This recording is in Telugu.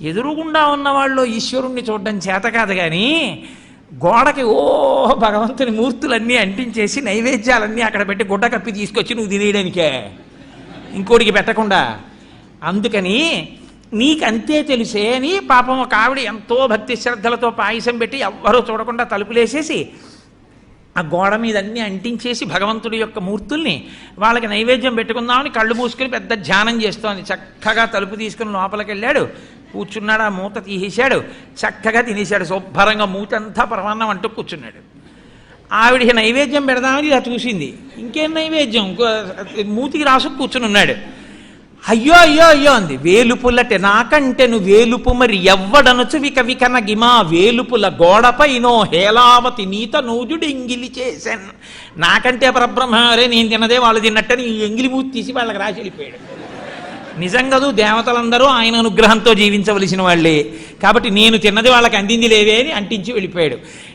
ఎదురుగుండా ఉన్నవాళ్ళు ఈశ్వరుణ్ణి చూడడం చేత కాదు కానీ గోడకి ఓ భగవంతుని మూర్తులన్నీ అంటించేసి నైవేద్యాలన్నీ అక్కడ పెట్టి గుడ్డ కప్పి తీసుకొచ్చి నువ్వు తినేయడానికే. ఇంకోటికి పెట్టకుండా. అందుకని నీకంతే తెలిసే అని పాపం ఒక ఆవిడ ఎంతో భక్తి శ్రద్ధలతో పాయసం పెట్టి ఎవ్వరూ చూడకుండా తలుపులేసేసి ఆ గోడ మీద అన్ని అంటించేసి భగవంతుడి యొక్క మూర్తుల్ని వాళ్ళకి నైవేద్యం పెట్టుకుందామని కళ్ళు మూసుకుని పెద్ద ధ్యానం చేస్తోంది. చక్కగా తలుపు తీసుకుని లోపలికి వెళ్ళాడు కూర్చున్నాడు ఆ మూత తీసేశాడు చక్కగా తినేశాడు శుభ్రంగా మూతంతా పరమాన్నం అంటూ కూర్చున్నాడు. ఆవిడికి నైవేద్యం పెడదామని ఇలా చూసింది. ఇంకేం నైవేద్యం? ఇంకో మూతికి రాసు కూర్చుని ఉన్నాడు. అయ్యో అయ్యో అయ్యో అంది. వేలుపులటే నాకంటే నువ్వు వేలుపు మరి ఎవ్వడనుచు విక వికనగిమా గిమా. గోడపై గోడపైనో హేలావతి నీత నూజుడు ఎంగిలి చేశాను. నాకంటే పరబ్రహ్మరే నేను తినదే వాళ్ళు తిన్నట్టని ఎంగిలి మూతి తీసి వాళ్ళకి రాసి వెళ్ళిపోయాడు. నిజంగాదు దేవతలందరూ ఆయన అనుగ్రహంతో జీవించవలసిన వాళ్ళే. కాబట్టి నేను తిన్నది వాళ్ళకి అందింది లేవే అని అంటించి వెళ్ళిపోయాడు.